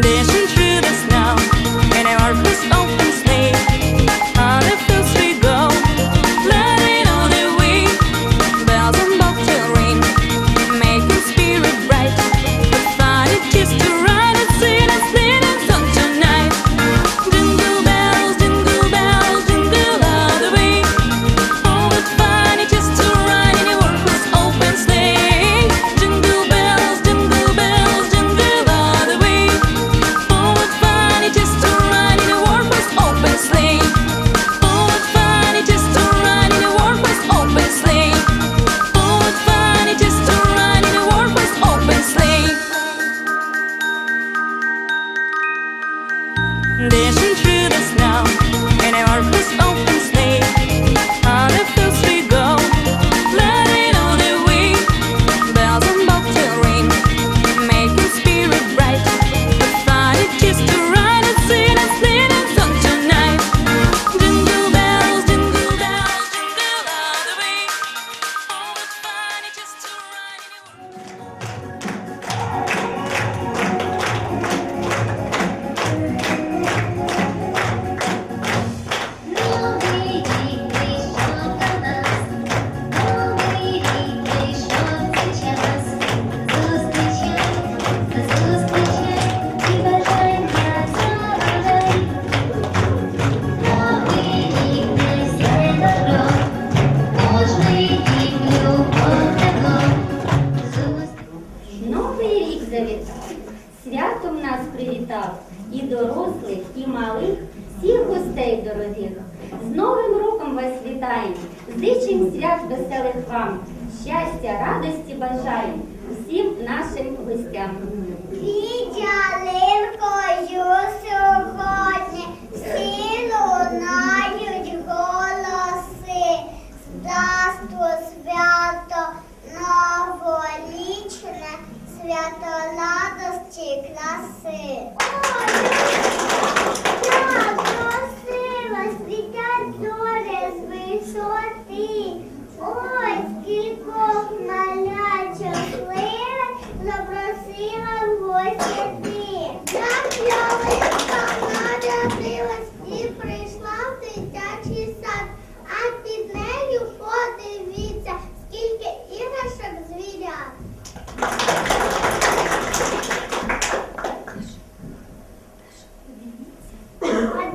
This 电视剧。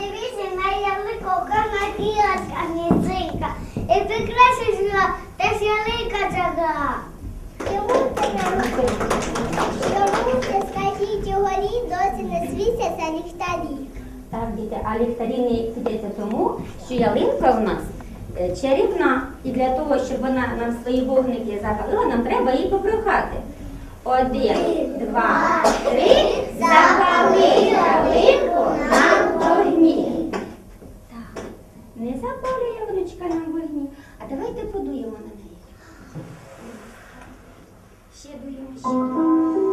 Подивіться на ялинку, канаділка мізинка. І прикрасила та ж ялинка жага. Чому це? Чому це, скажіть, горі досі не світяться ліхтарі? Так, діти, а ліхтарі не світяться тому, що ялинка у нас е, чарівна. І для того, щоб вона нам свої вогники запалила, нам треба її попрохати. Один, два, три, запали ялинку нам вогні. Так, не запалює ялиночка нам вогні, а давайте подуємо на неї. Ще дуємо, ще дуємо.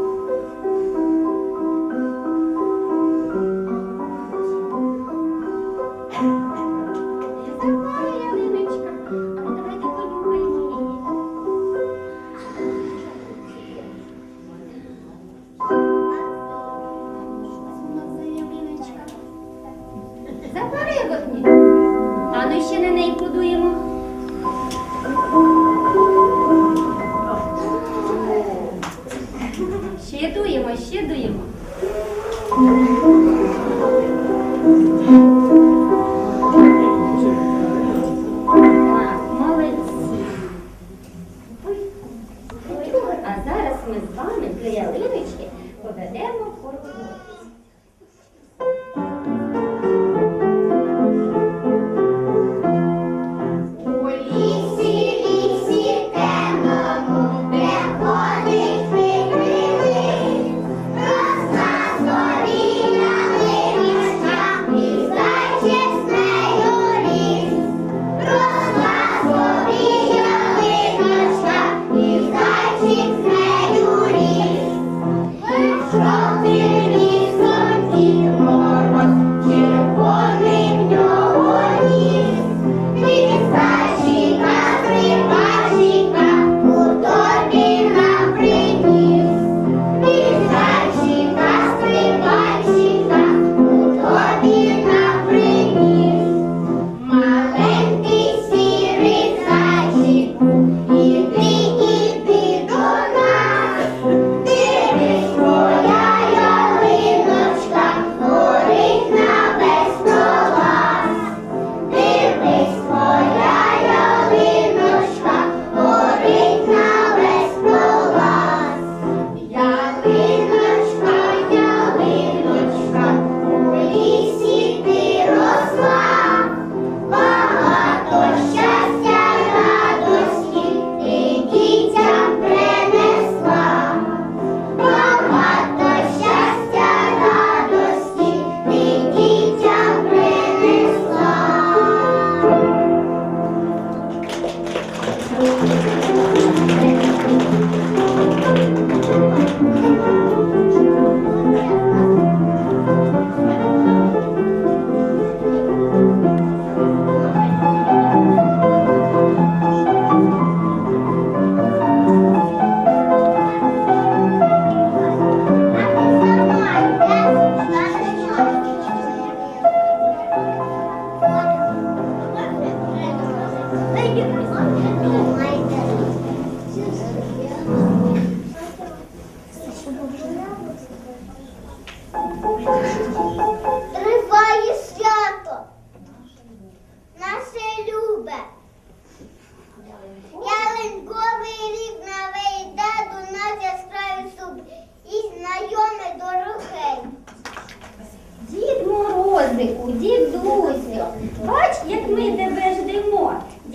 Thank you.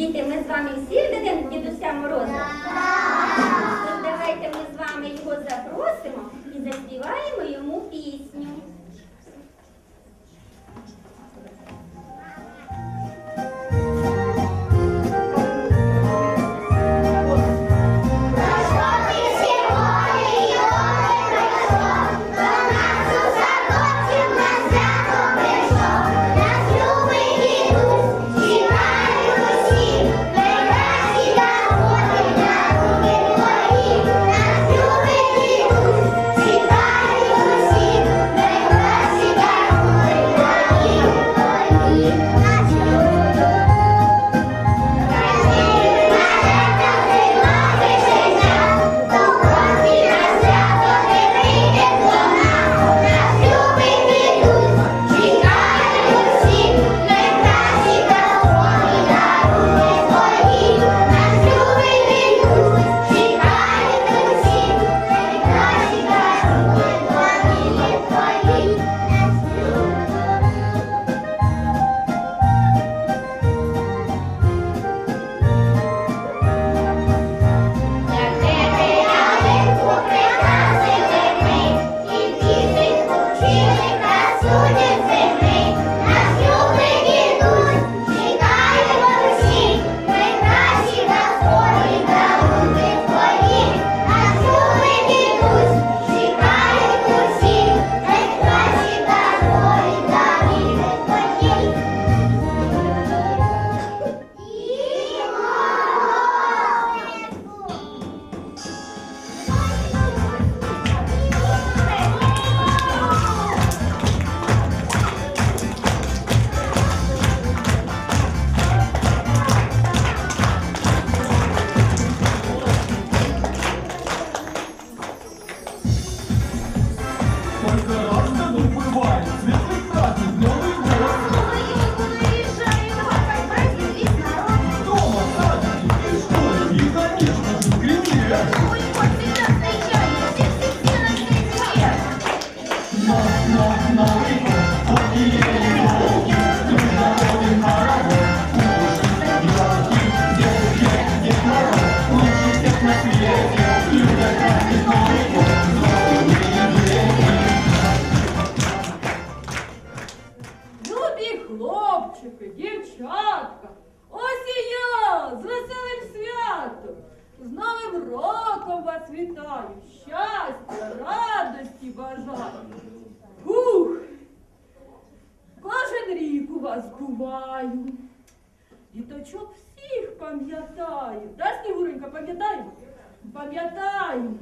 Діти, ми з вами всі в дідуся Мороза? Тож давайте ми з вами його запросимо і заспіваємо щастя, радості бажаю. Ух! Кожен рік у вас буваю. Діточок всіх пам'ятаю. Да, Снігуренька, пам'ятаю? Пам'ятаю.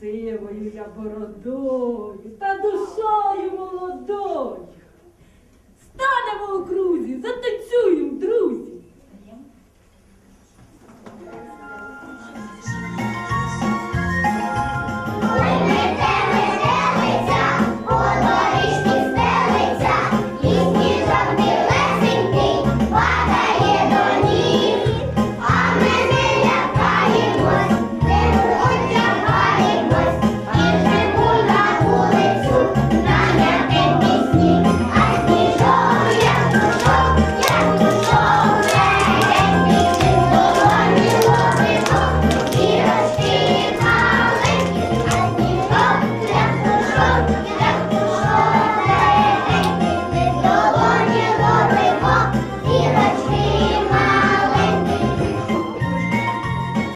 Сивою я бородою та душою молодою. Станемо у крузі, затанцюємо, друзі.